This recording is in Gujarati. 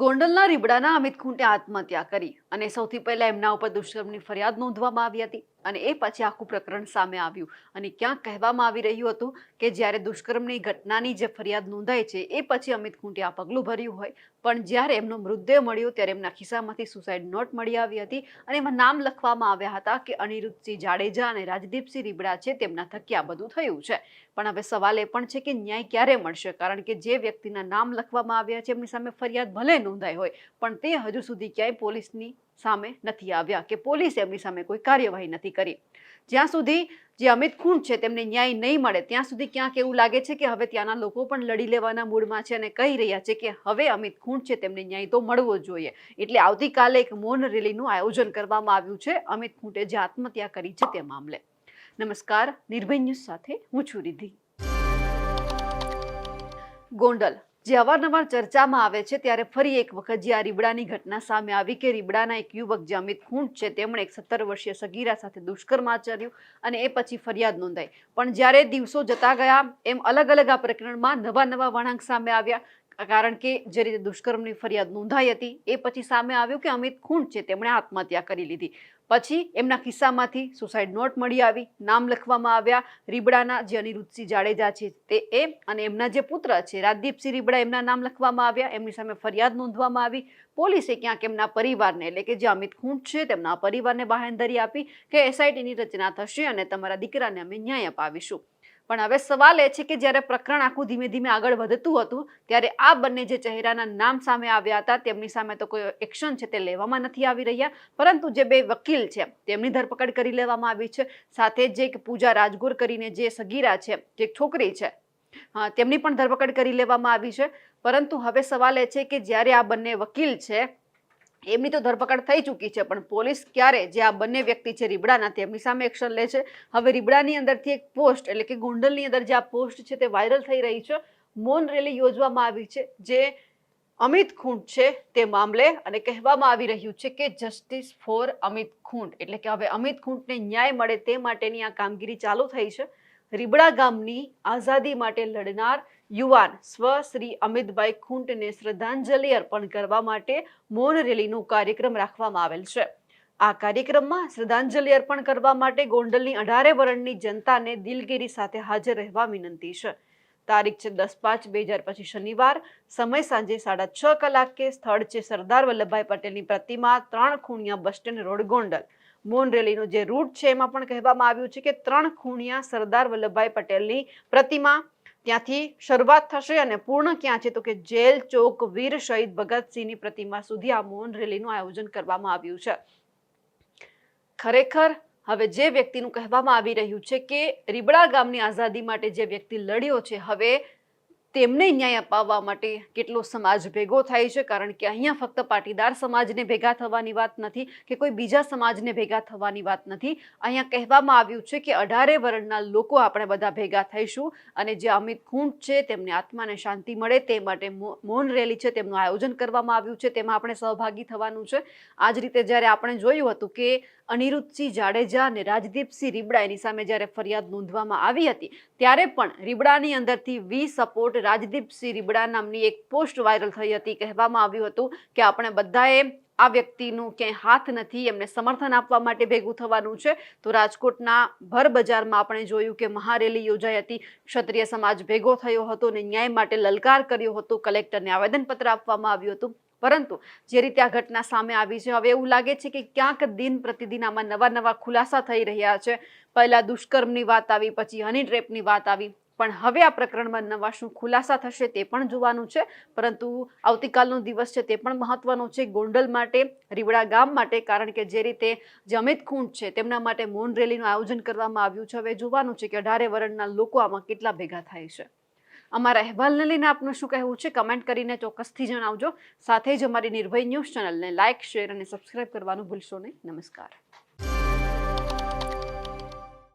ગોંડલના રીબડાના અમિત ખૂંટે આત્મહત્યા કરી અને સૌથી પહેલા એમના ઉપર દુષ્કર્મની ફરિયાદ નોંધવામાં આવી હતી. અને એ પછી આખું પ્રકરણ સામે આવ્યું. અને ક્યાં કહેવામાં આવી રહ્યું હતું કે જ્યારે દુષ્કર્મની ઘટનાની જે ફરિયાદ નોંધાઈ છે, એ પછી અમિત ખૂંટિયા પગલું ભર્યું હોય. પણ જ્યારે એમનો મૃતદેહ મળ્યો ત્યારે એમના ખિસ્સામાંથી સુસાઇડ નોટ મળી આવી હતી અને એમાં નામ લખવામાં આવ્યા હતા કે અનિરુદ્ધસિંહ જાડેજા અને રાજદીપસિંહ રીબડા છે તેમના થકી આ બધું થયું છે. પણ હવે સવાલ એ પણ છે કે ન્યાય ક્યારે મળશે? કારણ કે જે વ્યક્તિના નામ લખવામાં આવ્યા છે, એમની સામે ફરિયાદ ભલે નોંધાઈ હોય, પણ તે હજુ સુધી ક્યાંય પોલીસની સામે નથી આવ્યા કે પોલીસ એમની સામે કોઈ કાર્યવાહી નથી કરી. જ્યાં સુધી જે અમિત ખૂંટ છે તેમને ન્યાય નહીં મળે, ત્યાં સુધી ક્યાંક એવું લાગે છે કે હવે ત્યાંના લોકો પણ લડી લેવાના મૂડમાં છે અને કહી રહ્યા છે કે હવે અમિત ખૂંટ છે તેમને ન્યાય તો મળવો જોઈએ. એટલે આવતીકાલે એક મૌન રેલીનું આયોજન કરવામાં આવ્યું છે. અમિત ખૂંટે જે આત્મહત્યા કરી છે તે મામલે. નમસ્કાર, નિર્ભય ન્યૂઝ સાથે હું છું રિધિ ગોંડલ. જે અવારનવાર ચર્ચામાં આવે છે, ત્યારે ફરી એક વખત જે આ રીબડાની ઘટના સામે આવી કે રીબડાના એક યુવક જે અમિત ખૂંટ છે, તેમણે એક સત્તર વર્ષીય સગીરા સાથે દુષ્કર્મ આચર્યું અને એ પછી ફરિયાદ નોંધાઈ. પણ જ્યારે દિવસો જતા ગયા, એમ અલગ અલગ આ પ્રકરણમાં નવા નવા વળાંક સામે આવ્યા. કારણ કે જે રીતે દુષ્કર્મની ફરિયાદ નોંધાઈ હતી, એ પછી સામે આવ્યું કે અમિત ખૂંટ છે, તેમણે આત્મહત્યા કરી લીધી. પછી એમના કિસ્સામાંથી સુસાઇડ નોટ મળી આવી. નામ લખવામાં આવ્યા, રીબડાના જે અનિરુદ્ધસિંહ જાડેજા છે તે એ અને એમના જે પુત્ર છે, રાજદીપસિંહ રીબડા, એમના નામ લખવામાં આવ્યા. એમની સામે ફરિયાદ નોંધવામાં આવી. પોલીસે ક્યાંક એમના પરિવારને, એટલે કે જે અમિત ખૂંટ છે, તેમના પરિવારને બાહેંધરી આપી કે એસઆઈટીની રચના થશે અને તમારા દીકરાને અમે ન્યાય અપાવીશું. પણ હવે સવાલ એ છે કે જ્યારે પ્રકરણ આખું ધીમે ધીમે આગળ વધતું હતું, ત્યારે આ બંને જે ચહેરાના નામ સામે આવ્યા હતા, તેમની સામે તો કોઈ એક્શન છે તે લેવામાં નથી આવી રહ્યા. પરંતુ જે બે વકીલ છે, તેમની ધરપકડ કરી લેવામાં આવી છે. સાથે જ એક પૂજા રાજગોર કરીને જે સગીરા છે, જે છોકરી છે તેમની પણ ધરપકડ કરી લેવામાં આવી છે. પરંતુ હવે સવાલ એ છે કે જ્યારે આ બંને વકીલ છે એમની તો ધરપકડ થઈ ચૂકી છે, પણ પોલીસ ક્યારે જે આ બંને વ્યક્તિ છે રીબડાના તેમની સામે એક્શન લે છે? હવે રીબડાની અંદરથી એક પોસ્ટ એટલે કે ગોંડલની અંદર જે આ પોસ્ટ છે તે વાયરલ થઈ રહી છે. મૌન રેલી યોજવામાં આવી છે, જે અમિત ખૂંટ છે તે મામલે અને કહેવામાં આવી રહ્યું છે કે જસ્ટિસ ફોર અમિત ખૂંટ, એટલે કે હવે અમિત ખૂંટને ન્યાય મળે તે માટેની આ કામગીરી ચાલુ થઈ છે. રીબડા ગામની આઝાદી માટે લડનાર યુવાન સ્વ શ્રી અમિતભાઈ ખૂંટને શ્રદ્ધાંજલિ અર્પણ કરવા માટે મૌન રેલીનો કાર્યક્રમ રાખવામાં આવેલ છે. આ કાર્યક્રમમાં શ્રદ્ધાંજલિ અર્પણ કરવા માટે ગોંડલની અઢારે વરણની જનતાને દિલગીરી સાથે હાજર રહેવા વિનંતી છે. તારીખ છે દસ પાંચ બે હજાર પછી શનિવાર, સમય સાંજે સાડા છ કલાકે સ્થળ છે સરદાર વલ્લભભાઈ પટેલની પ્રતિમા ત્રણ ખૂણિયા બસ સ્ટેન્ડ રોડ ગોંડલ. મૌન રેલીનો જે રૂટ છે એમાં પણ કહેવામાં આવ્યું છે કે ત્રણ ખૂણિયા સરદાર વલ્લભભાઈ પટેલની પ્રતિમા ત્યાંથી શરૂઆત થશે અને પૂર્ણ ક્યાં છે તો કે જેલ ચોક વીર શહીદ ભગતસિંહની પ્રતિમા સુધી આ મૌન રેલીનું આયોજન કરવામાં આવ્યું છે. ખરેખર હવે જે વ્યક્તિનું કહેવામાં આવી રહ્યું છે કે રીબડા ગામની આઝાદી માટે જે વ્યક્તિ લડ્યો છે, હવે તેમને ન્યાય અપાવવા માટે કેટલો સમાજ ભેગો થાય છે? કારણ કે અહીંયા ફક્ત પાટીદાર સમાજને ભેગા થવાની વાત નથી કે કોઈ બીજા સમાજને ભેગા થવાની વાત નથી. અહીંયા કહેવામાં આવ્યું છે કે અઢારે વર્ણના લોકો આપણે બધા ભેગા થઈશું અને જે અમિત ખૂંટ છે તેમને આત્માને શાંતિ મળે તે માટે મૌન રેલી છે તેમનું આયોજન કરવામાં આવ્યું છે, તેમાં આપણે સહભાગી થવાનું છે. આ જ રીતે જ્યારે આપણે જોયું હતું કે અનિરુદ્ધસિંહ જાડેજા અને રાજદીપસિંહ રીબડા એની સામે જ્યારે ફરિયાદ નોંધવામાં આવી હતી, ત્યારે પણ રીબડાની અંદરથી વી સપોર્ટ રાજદીપસિંહ રીબડા નામની એક પોસ્ટ વાયરલ થઈ હતી. કહેવામાં આવ્યું હતું કે આપણે બધાએ આ વ્યક્તિનું ક્યાંય હાથ નથી, એમને સમર્થન આપવા માટે ભેગું થવાનું છે. તો રાજકોટના ભર બજારમાં આપણે જોયું કે મહારેલી યોજાઈ હતી. ક્ષત્રિય સમાજ ભેગો થયો હતો અને ન્યાય માટે લલકાર કર્યો હતો. કલેક્ટરને આવેદનપત્ર આપવામાં આવ્યું હતું. પરંતુ જે રીતે આ ઘટના સામે આવી છે, હવે એવું લાગે છે કે ક્યાંક દિન પ્રતિદિન આમાં નવા નવા ખુલાસા થઈ રહ્યા છે. પહેલા દુષ્કર્મની વાત આવી, પછી હની ટ્રેપની વાત આવી. પણ હવે આ પ્રકરણમાં નવા શું ખુલાસા થશે તે પણ જોવાનું છે. પરંતુ આવતીકાલનો દિવસ છે તે પણ મહત્વનો છે. ગોંડલ માટે, રીવડા ગામ માટે, કારણ કે જે રીતે જે અમિત ખૂંટ છે તેમના માટે મૌન રેલીનું આયોજન કરવામાં આવ્યું છે. હવે જોવાનું છે કે અઢારે વર્ણના લોકો આમાં કેટલા ભેગા થાય છે. અમારા અહેવાલને લઈને આપનું શું કહેવું છે? કમેન્ટ કરીને ચોક્કસથી જણાવજો. સાથે જ અમારી નિર્ભય ન્યૂઝ ચેનલને લાઇક, શેર અને સબસ્ક્રાઇબ કરવાનું ભૂલશો નહીં. નમસ્કાર.